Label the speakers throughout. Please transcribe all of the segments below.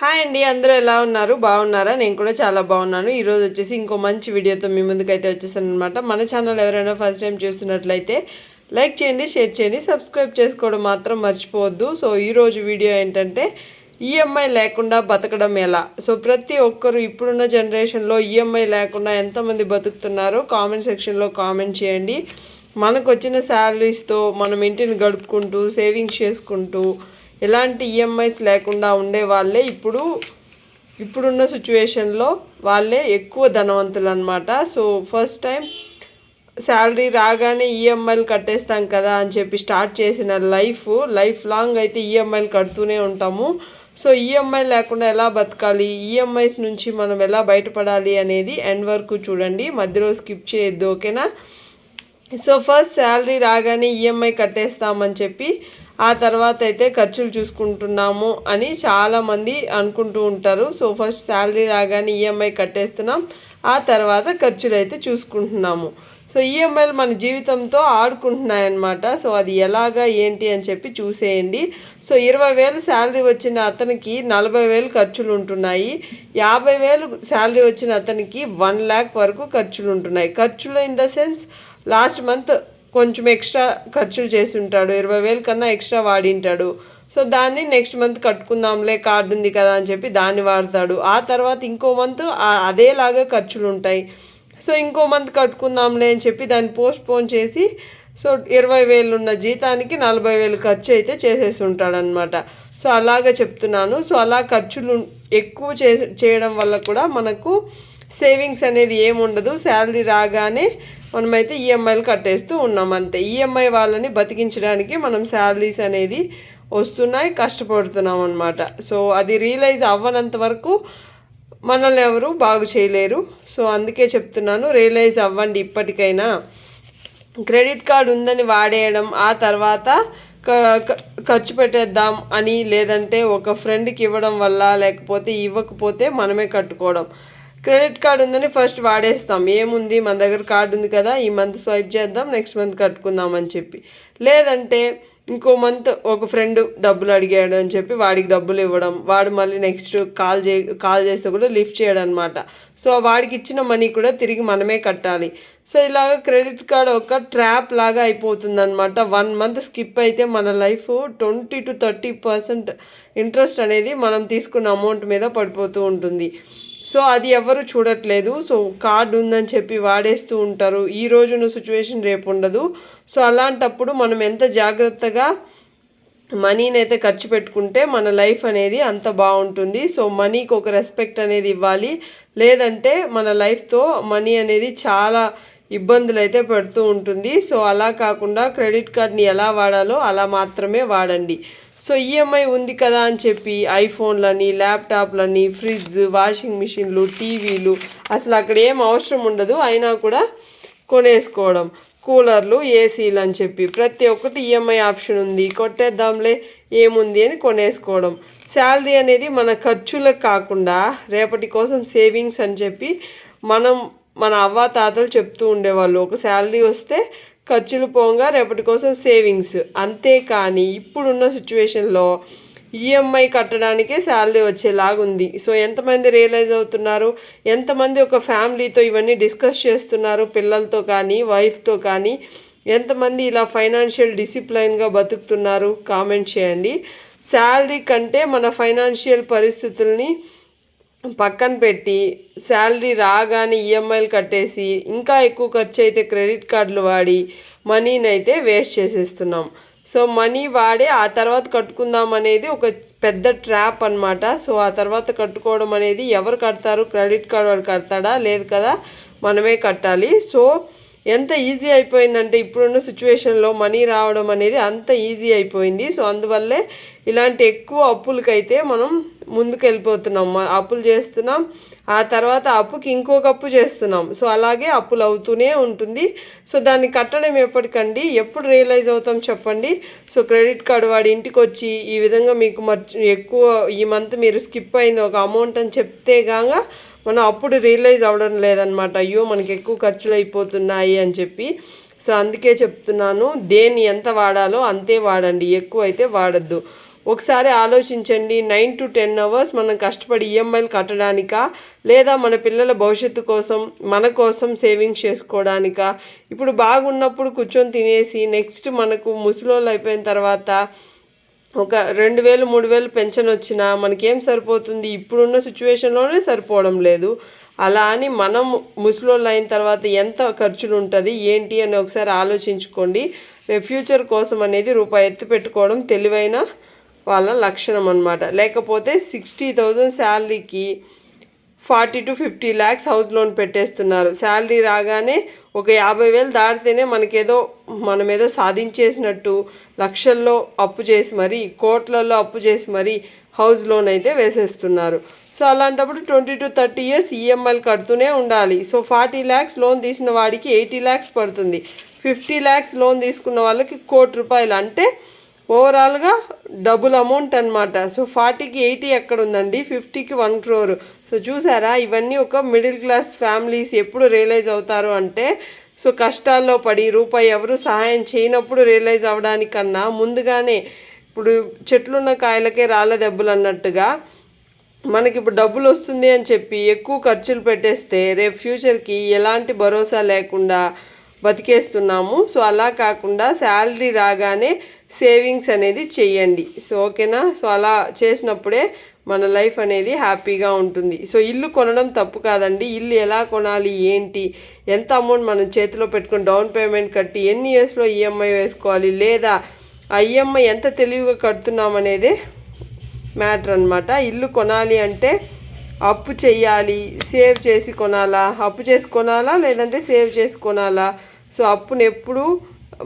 Speaker 1: hi అండి అందరూ ఎలా ఉన్నారు బాగున్నారా నేను కూడా చాలా బాగున్నాను ఈరోజు వచ్చేసి ఇంకో మంచి వీడియోతో మీ ముందుకైతే వచ్చేసాను అనమాట మన ఛానల్ ఎవరైనా ఫస్ట్ టైం చూస్తున్నట్లయితే లైక్ చేయండి షేర్ చేయండి సబ్స్క్రైబ్ చేసుకోవడం మాత్రం మర్చిపోవద్దు సో ఈరోజు వీడియో ఏంటంటే ఈఎంఐ లేకుండా బతకడం ఎలా సో ప్రతి ఒక్కరు ఇప్పుడున్న జనరేషన్లో ఈఎంఐ లేకుండా ఎంతమంది బతుకుతున్నారో కామెంట్ సెక్షన్లో కామెంట్ చేయండి మనకు వచ్చిన శాలరీస్తో మనం ఇంటిని గడుపుకుంటూ సేవింగ్స్ చేసుకుంటూ ఎలాంటి ఈఎంఐస్ e లేకుండా ఉండే వాళ్ళే ఇప్పుడు ఇప్పుడున్న సిచ్యువేషన్లో వాళ్ళే ఎక్కువ ధనవంతులు అనమాట సో ఫస్ట్ టైం శాలరీ రాగానే ఈఎంఐలు e కట్టేస్తాం కదా అని చెప్పి స్టార్ట్ చేసిన లైఫ్ లైఫ్ లాంగ్ అయితే ఈఎంఐలు e కడుతూనే ఉంటాము సో ఈఎంఐ లేకుండా ఎలా బతకాలి ఈఎంఐస్ నుంచి మనం ఎలా బయటపడాలి అనేది ఎండ్ వరకు చూడండి మధ్యలో స్కిప్ చేయొద్దు ఓకేనా సో ఫస్ట్ శాలరీ రాగానే ఈఎంఐ కట్టేస్తామని చెప్పి ఆ తర్వాత అయితే ఖర్చులు చూసుకుంటున్నాము అని చాలామంది అనుకుంటూ ఉంటారు సో ఫస్ట్ శాలరీ రాగానే ఈఎంఐ e కట్టేస్తున్నాం ఆ తర్వాత ఖర్చులు అయితే చూసుకుంటున్నాము సో ఈఎంఐలు e మన జీవితంతో ఆడుకుంటున్నాయన్నమాట సో అది ఎలాగా ఏంటి అని చెప్పి చూసేయండి సో ఇరవై వేలు శాలరీ వచ్చిన అతనికి నలభై వేలు ఖర్చులు ఉంటున్నాయి యాభై వేలు శాలరీ వచ్చిన అతనికి వన్ ల్యాక్ వరకు ఖర్చులు ఉంటున్నాయి ఖర్చులు in the sense last month కొంచెం ఎక్స్ట్రా ఖర్చులు చేసి ఉంటాడు ఇరవై వేల కన్నా ఎక్స్ట్రా వాడింటాడు సో దాన్ని నెక్స్ట్ మంత్ కట్టుకుందాంలే కార్డు ఉంది కదా అని చెప్పి దాన్ని వాడతాడు ఆ తర్వాత ఇంకో మంత్ అదేలాగా ఖర్చులు ఉంటాయి సో ఇంకో మంత్ కట్టుకుందాంలే అని చెప్పి దాన్ని పోస్ట్ పోన్ చేసి సో ఇరవై వేలు ఉన్న జీతానికి నలభై వేలు ఖర్చు అయితే చేసేసి ఉంటాడనమాట సో అలాగ చెప్తున్నాను సో అలా ఖర్చులు ఎక్కువ చే చేయడం వల్ల కూడా మనకు సేవింగ్స్ అనేది ఏముండదు శాలరీ రాగానే మనమైతే ఈఎంఐలు కట్టేస్తూ ఉన్నాం అంతే ఈఎంఐ వాళ్ళని బతికించడానికి మనం శాలరీస్ అనేది వస్తున్నాయి కష్టపడుతున్నాం అనమాట సో అది రియలైజ్ అవ్వనంత వరకు మనల్ని ఎవరు బాగు చేయలేరు సో అందుకే చెప్తున్నాను రియలైజ్ అవ్వండి ఇప్పటికైనా క్రెడిట్ కార్డు ఉందని వాడేయడం ఆ తర్వాత ఖర్చు పెట్టేద్దాం అని లేదంటే ఒక ఫ్రెండ్కి ఇవ్వడం వల్ల లేకపోతే ఇవ్వకపోతే మనమే కట్టుకోవడం క్రెడిట్ కార్డు ఉందని ఫస్ట్ వాడేస్తాం ఏముంది మన దగ్గర కార్డు ఉంది కదా ఈ మంత్ స్వైప్ చేద్దాం నెక్స్ట్ మంత్ కట్టుకుందాం అని చెప్పి లేదంటే ఇంకో మంత్ ఒక ఫ్రెండ్ డబ్బులు అడిగాడు అని చెప్పి వాడికి డబ్బులు ఇవ్వడం వాడు మళ్ళీ నెక్స్ట్ కాల్ చే కాల్ చేస్తే కూడా లిఫ్ట్ చేయడం అనమాట సో వాడికి ఇచ్చిన మనీ కూడా తిరిగి మనమే కట్టాలి సో ఇలాగ క్రెడిట్ కార్డ్ ఒక ట్రాప్ లాగా అయిపోతుంది అనమాట వన్ మంత్ స్కిప్ అయితే మన life twenty to thirty percent interest అనేది మనం తీసుకున్న అమౌంట్ మీద పడిపోతూ ఉంటుంది సో అది ఎవరు చూడట్లేదు సో కార్డు ఉందని చెప్పి వాడేస్తూ ఉంటారు ఈ రోజున సిచ్యువేషన్ రేపు ఉండదు సో అలాంటప్పుడు మనం ఎంత జాగ్రత్తగా మనీని అయితే ఖర్చు పెట్టుకుంటే మన లైఫ్ అనేది అంత బాగుంటుంది సో మనీకి ఒక రెస్పెక్ట్ అనేది ఇవ్వాలి లేదంటే మన లైఫ్తో మనీ అనేది చాలా ఇబ్బందులు అయితే పెడుతూ ఉంటుంది సో అలా కాకుండా క్రెడిట్ కార్డ్ని ఎలా వాడాలో అలా మాత్రమే వాడండి సో ఈఎంఐ e ఉంది కదా అని చెప్పి ఐఫోన్లని ల్యాప్టాప్లని ఫ్రిడ్జ్ వాషింగ్ మిషన్లు టీవీలు అసలు అక్కడ ఏం అవసరం ఉండదు అయినా కూడా కొనేసుకోవడం కూలర్లు ఏసీలు అని చెప్పి ప్రతి ఒక్కటి ఈఎంఐ e ఆప్షన్ ఉంది కొట్టేద్దాంలే ఏముంది అని కొనేసుకోవడం శాలరీ అనేది మన ఖర్చులకు కాకుండా రేపటి కోసం సేవింగ్స్ అని చెప్పి మనం మన అవ్వ తాతలు చెప్తూ ఉండేవాళ్ళు ఒక శాలరీ వస్తే ఖర్చులు పోగా రేపటి కోసం సేవింగ్స్ అంతేకాని ఇప్పుడున్న సిచ్యువేషన్లో ఈఎంఐ కట్టడానికే శాలరీ వచ్చేలాగుంది సో ఎంతమంది రియలైజ్ అవుతున్నారు ఎంతమంది ఒక ఫ్యామిలీతో ఇవన్నీ డిస్కస్ చేస్తున్నారు పిల్లలతో కానీ వైఫ్తో కానీ ఎంతమంది ఇలా ఫైనాన్షియల్ డిసిప్లైన్గా బతుకుతున్నారు కామెంట్ చేయండి శాలరీ కంటే మన ఫైనాన్షియల్ పరిస్థితుల్ని పక్కన పెట్టి శాలరీ రాగానే ఈఎంఐలు కట్టేసి ఇంకా ఎక్కువ ఖర్చు అయితే క్రెడిట్ కార్డులు వాడి మనీని అయితే వేస్ట్ చేసేస్తున్నాం సో మనీ వాడి ఆ తర్వాత కట్టుకుందాం అనేది ఒక పెద్ద ట్రాప్ అనమాట సో ఆ తర్వాత కట్టుకోవడం అనేది ఎవరు కడతారు క్రెడిట్ కార్డు వాడు కడతాడా లేదు కదా మనమే కట్టాలి సో ఎంత ఈజీ అయిపోయిందంటే ఇప్పుడున్న సిచ్యువేషన్లో మనీ రావడం అనేది అంత ఈజీ అయిపోయింది సో అందువల్లే ఇలాంటి ఎక్కువ అప్పులకైతే మనం ముందుకు వెళ్ళిపోతున్నాం అప్పులు చేస్తున్నాం ఆ తర్వాత అప్పుకి ఇంకొక అప్పు చేస్తున్నాం సో అలాగే అప్పులు అవుతూనే ఉంటుంది సో దాన్ని కట్టడం ఎప్పటికండి ఎప్పుడు రియలైజ్ అవుతాం చెప్పండి సో క్రెడిట్ కార్డు వాడి ఇంటికి వచ్చి ఈ విధంగా మీకు మర్చి ఎక్కువ ఈ మంత్ మీరు స్కిప్ అయింది ఒక అమౌంట్ అని చెప్తే కాగా మనం అప్పుడు రియలైజ్ అవ్వడం లేదనమాట అయ్యో మనకి ఎక్కువ ఖర్చులు అయిపోతున్నాయి అని చెప్పి సో అందుకే చెప్తున్నాను దేన్ని ఎంత వాడాలో అంతే వాడండి ఎక్కువ అయితే వాడద్దు ఒకసారి ఆలోచించండి నైన్ టు టెన్ అవర్స్ మనం కష్టపడి ఈఎంఐలు e కట్టడానికా లేదా మన పిల్లల భవిష్యత్తు కోసం మన కోసం సేవింగ్స్ చేసుకోవడానిక ఇప్పుడు బాగున్నప్పుడు కూర్చొని తినేసి నెక్స్ట్ మనకు ముసలోళ్ళు అయిపోయిన తర్వాత ఒక రెండు వేలు మూడు వేలు పెన్షన్ వచ్చినా మనకేం సరిపోతుంది ఇప్పుడున్న సిచ్యువేషన్లోనే సరిపోవడం లేదు అలా అని మనం ముసలోళ్ళు అయిన తర్వాత ఎంత ఖర్చులు ఉంటుంది ఏంటి అని ఒకసారి ఆలోచించుకోండి ఫ్యూచర్ కోసం అనేది రూపాయి ఎత్తి పెట్టుకోవడం తెలివైన వాళ్ళ లక్షణం అనమాట లేకపోతే సిక్స్టీ థౌజండ్ శాలరీకి forty two fifty lakhs house loan పెట్టేస్తున్నారు శాలరీ రాగానే ఒక యాభై వేలు దాటితేనే మనకేదో మనమేదో సాధించేసినట్టు లక్షల్లో అప్పు చేసి మరీ కోట్లలో అప్పు చేసి మరీ హౌస్ లోన్ అయితే వేసేస్తున్నారు సో అలాంటప్పుడు ట్వంటీ టు థర్టీ ఇయర్స్ ఈఎంఐలు కడుతూనే ఉండాలి సో ఫార్టీ ల్యాక్స్ లోన్ తీసిన వాడికి ఎయిటీ ల్యాక్స్ పడుతుంది ఫిఫ్టీ ల్యాక్స్ లోన్ తీసుకున్న వాళ్ళకి కోటి రూపాయలు అంటే ఓవరాల్గా డబుల్ అమౌంట్ అనమాట సో ఫార్టీకి ఎయిటీ ఎక్కడ ఉందండి ఫిఫ్టీకి వన్ క్రోర్ సో చూసారా ఇవన్నీ ఒక మిడిల్ క్లాస్ ఫ్యామిలీస్ ఎప్పుడు రియలైజ్ అవుతారు అంటే సో కష్టాల్లో పడి రూపాయి ఎవరు సహాయం చేయనప్పుడు రియలైజ్ అవ్వడానికన్నా ముందుగానే ఇప్పుడు చెట్లున్న కాయలకే రాళ్ళ దెబ్బలు అన్నట్టుగా మనకి ఇప్పుడు డబ్బులు వస్తుంది అని చెప్పి ఎక్కువ ఖర్చులు పెట్టేస్తే రేపు ఫ్యూచర్కి ఎలాంటి భరోసా లేకుండా బతికేస్తున్నాము సో అలా కాకుండా శాలరీ రాగానే సేవింగ్స్ అనేది చేయండి సో ఓకేనా సో అలా చేసినప్పుడే మన లైఫ్ అనేది హ్యాపీగా ఉంటుంది సో ఇల్లు కొనడం తప్పు కాదండి ఇల్లు ఎలా కొనాలి ఏంటి ఎంత అమౌంట్ మనం చేతిలో పెట్టుకుని డౌన్ పేమెంట్ కట్టి ఎన్ని ఇయర్స్లో ఈఎంఐ వేసుకోవాలి లేదా ఆ ఈఎంఐ ఎంత తెలివిగా కడుతున్నాం అనేది మ్యాటర్ అనమాట ఇల్లు కొనాలి అంటే అప్పు చేయాలి సేవ్ చేసి కొనాలా అప్పు చేసి కొనాలా లేదంటే సేవ్ చేసి కొనాలా సో అప్పును ఎప్పుడు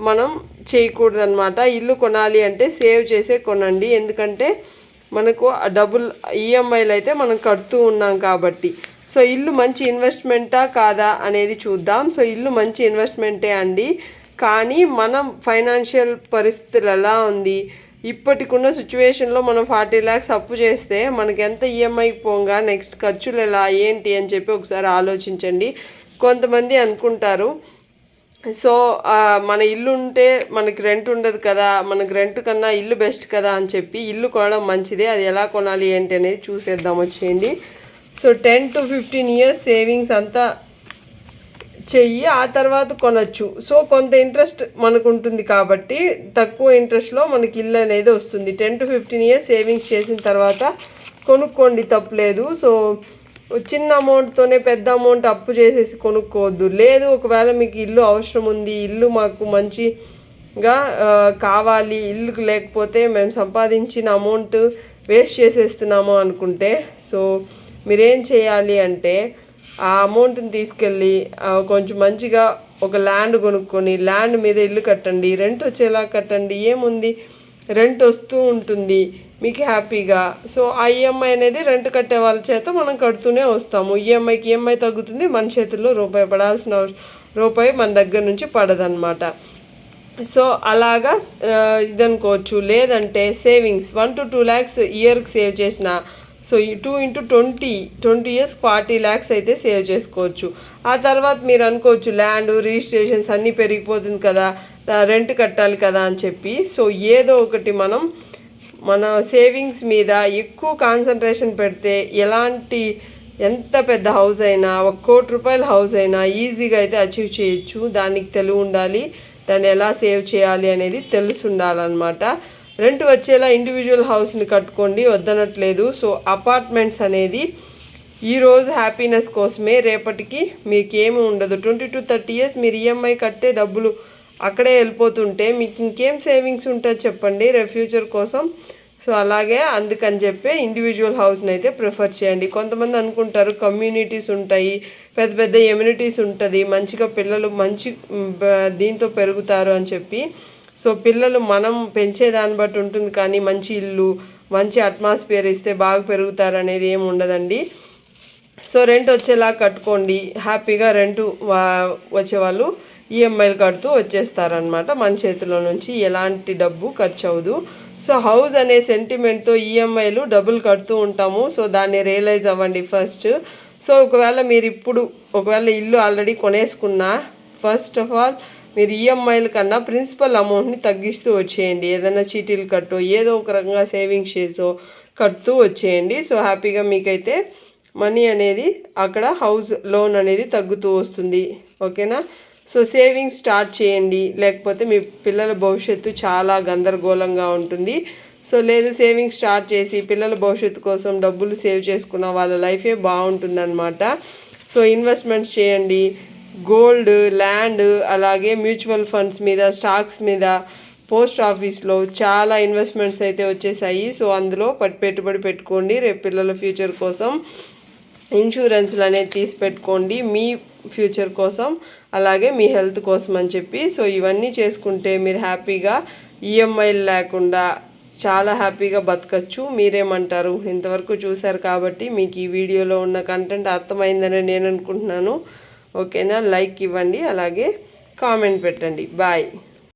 Speaker 1: మనం చేయకూడదనమాట ఇల్లు కొనాలి అంటే సేవ్ చేసే కొనండి ఎందుకంటే మనకు డబుల్ ఈఎంఐలు అయితే మనం కడుతూ ఉన్నాం కాబట్టి సో ఇల్లు మంచి ఇన్వెస్ట్మెంటా కాదా అనేది చూద్దాం సో ఇల్లు మంచి ఇన్వెస్ట్మెంటే అండి కానీ మనం ఫైనాన్షియల్ పరిస్థితులు ఎలా ఉంది ఇప్పటికున్న సిచ్యువేషన్లో మనం ఫార్టీ ల్యాక్స్ అప్పు చేస్తే మనకి ఎంత ఈఎంఐ e పోగా నెక్స్ట్ ఖర్చులు ఎలా ఏంటి అని చెప్పి ఒకసారి ఆలోచించండి కొంతమంది అనుకుంటారు సో మన ఇల్లు ఉంటే మనకి రెంట్ ఉండదు కదా మనకి రెంట్ కన్నా ఇల్లు బెస్ట్ కదా అని చెప్పి ఇల్లు కొనడం మంచిదే అది ఎలా కొనాలి ఏంటి అనేది చూసేద్దాం వచ్చేయండి so ten to fifteen years savings అంతా చెయ్యి ఆ తర్వాత కొనచ్చు సో కొంత ఇంట్రెస్ట్ మనకు ఉంటుంది కాబట్టి తక్కువ ఇంట్రెస్ట్లో మనకి ఇల్లు అనేది వస్తుంది ten to fifteen years savings చేసిన తర్వాత కొనుక్కోండి తప్పలేదు సో చిన్న అమౌంట్తోనే పెద్ద అమౌంట్ అప్పు చేసేసి కొనుక్కోవద్దు లేదు ఒకవేళ మీకు ఇల్లు అవసరం ఉంది ఇల్లు మాకు మంచిగా కావాలి ఇల్లు లేకపోతే మేము సంపాదించిన అమౌంట్ వేస్ట్ చేసేస్తున్నాము అనుకుంటే సో మీరేం చేయాలి అంటే ఆ అమౌంట్ని తీసుకెళ్ళి కొంచెం మంచిగా ఒక ల్యాండ్ కొనుక్కొని ల్యాండ్ మీద ఇల్లు కట్టండి రెంట్ వచ్చేలా కట్టండి ఏముంది రెంట్ వస్తూ ఉంటుంది మీకు హ్యాపీగా సో ఆ ఈఎంఐ e అనేది రెంట్ కట్టే వాళ్ళ చేత మనం కడుతూనే వస్తాము ఈఎంఐకి e ఈఎంఐ e తగ్గుతుంది మన చేతుల్లో రూపాయి పడాల్సిన రూపాయి మన దగ్గర నుంచి పడదనమాట సో అలాగా ఇదనుకోవచ్చు లేదంటే savings one to two lakhs ఇయర్కి సేవ్ చేసిన సో ఈ two into twenty twenty years forty lakhs అయితే సేవ్ చేసుకోవచ్చు ఆ తర్వాత మీరు అనుకోవచ్చు ల్యాండ్ రిజిస్ట్రేషన్స్ అన్నీ పెరిగిపోతుంది కదా రెంట్ కట్టాలి కదా అని చెప్పి సో ఏదో ఒకటి మనం మన సేవింగ్స్ మీద ఎక్కువ కాన్సన్ట్రేషన్ పెడితే ఎలాంటి ఎంత పెద్ద హౌస్ అయినా ఒక కోటి రూపాయల హౌస్ అయినా ఈజీగా అయితే అచీవ్ చేయొచ్చు దానికి తెలివి ఉండాలి దాన్ని ఎలా సేవ్ చేయాలి అనేది తెలిసి ఉండాలన్నమాట రెంట్ వచ్చేలా ఇండివిజువల్ హౌస్ని కట్టుకోండి వద్దనట్లేదు సో అపార్ట్మెంట్స్ అనేది ఈరోజు హ్యాపీనెస్ కోసమే రేపటికి మీకు ఏమి ఉండదు ట్వంటీ టు థర్టీ ఇయర్స్ మీరు ఈఎంఐ e కట్టే డబ్బులు అక్కడే వెళ్ళిపోతుంటే మీకు ఇంకేం సేవింగ్స్ ఉంటుంది చెప్పండి రే ఫ్యూచర్ కోసం సో అలాగే అందుకని చెప్పి ఇండివిజువల్ హౌస్ని అయితే ప్రిఫర్ చేయండి కొంతమంది అనుకుంటారు కమ్యూనిటీస్ ఉంటాయి పెద్ద పెద్ద ఎమ్యూనిటీస్ ఉంటుంది మంచిగా పిల్లలు మంచి దీంతో పెరుగుతారు అని చెప్పి సో పిల్లలు మనం పెంచే దాన్ని బట్టి ఉంటుంది కానీ మంచి ఇల్లు మంచి అట్మాస్ఫియర్ ఇస్తే బాగా పెరుగుతారు అనేది ఏమి ఉండదండి సో రెంట్ వచ్చేలా కట్టుకోండి హ్యాపీగా రెంట్ వచ్చేవాళ్ళు ఈఎంఐలు e కడుతూ వచ్చేస్తారనమాట మన చేతిలో నుంచి ఎలాంటి డబ్బు ఖర్చు అవ్వదు సో హౌస్ అనే సెంటిమెంట్తో ఈఎంఐలు డబ్బులు కడుతూ ఉంటాము సో దాన్ని రియలైజ్ అవ్వండి ఫస్ట్ సో ఒకవేళ మీరు ఇప్పుడు ఒకవేళ ఇల్లు ఆల్రెడీ కొనేసుకున్నా ఫస్ట్ ఆఫ్ ఆల్ మీరు ఈఎంఐల e కన్నా ప్రిన్సిపల్ అమౌంట్ని తగ్గిస్తూ వచ్చేయండి ఏదైనా చీటీలు కట్టో ఏదో ఒక రకంగా సేవింగ్స్ చేసో కడుతూ వచ్చేయండి సో హ్యాపీగా మీకైతే మనీ అనేది అక్కడ హౌస్ లోన్ అనేది తగ్గుతూ వస్తుంది ఓకేనా సో సేవింగ్స్ స్టార్ట్ చేయండి లేకపోతే మీ పిల్లల భవిష్యత్తు చాలా గందరగోళంగా ఉంటుంది సో లేదు సేవింగ్స్ స్టార్ట్ చేసి పిల్లల భవిష్యత్తు కోసం డబ్బులు సేవ్ చేసుకున్న వాళ్ళ లైఫే బాగుంటుందన్నమాట సో ఇన్వెస్ట్మెంట్స్ చేయండి గోల్డ్ ల్యాండ్ అలాగే మ్యూచువల్ ఫండ్స్ మీద స్టాక్స్ మీద పోస్ట్ ఆఫీస్లో చాలా ఇన్వెస్ట్మెంట్స్ అయితే వచ్చేసాయి సో అందులో పట్టు పెట్టుబడి పెట్టుకోండి రేపు పిల్లల ఫ్యూచర్ కోసం ఇన్సూరెన్స్లు అనేది తీసి పెట్టుకోండి మీ ఫ్యూచర్ కోసం అలాగే మీ హెల్త్ కోసం అని చెప్పి సో ఇవన్నీ చేసుకుంటే మీరు హ్యాపీగా ఈఎంఐలు లేకుండా చాలా హ్యాపీగా బతకచ్చు మీరేమంటారు ఇంతవరకు చూశారు కాబట్టి మీకు ఈ వీడియోలో ఉన్న కంటెంట్ అర్థమైందని నేను అనుకుంటున్నాను ఓకేనా లైక్ ఇవ్వండి అలాగే కామెంట్ పెట్టండి బాయ్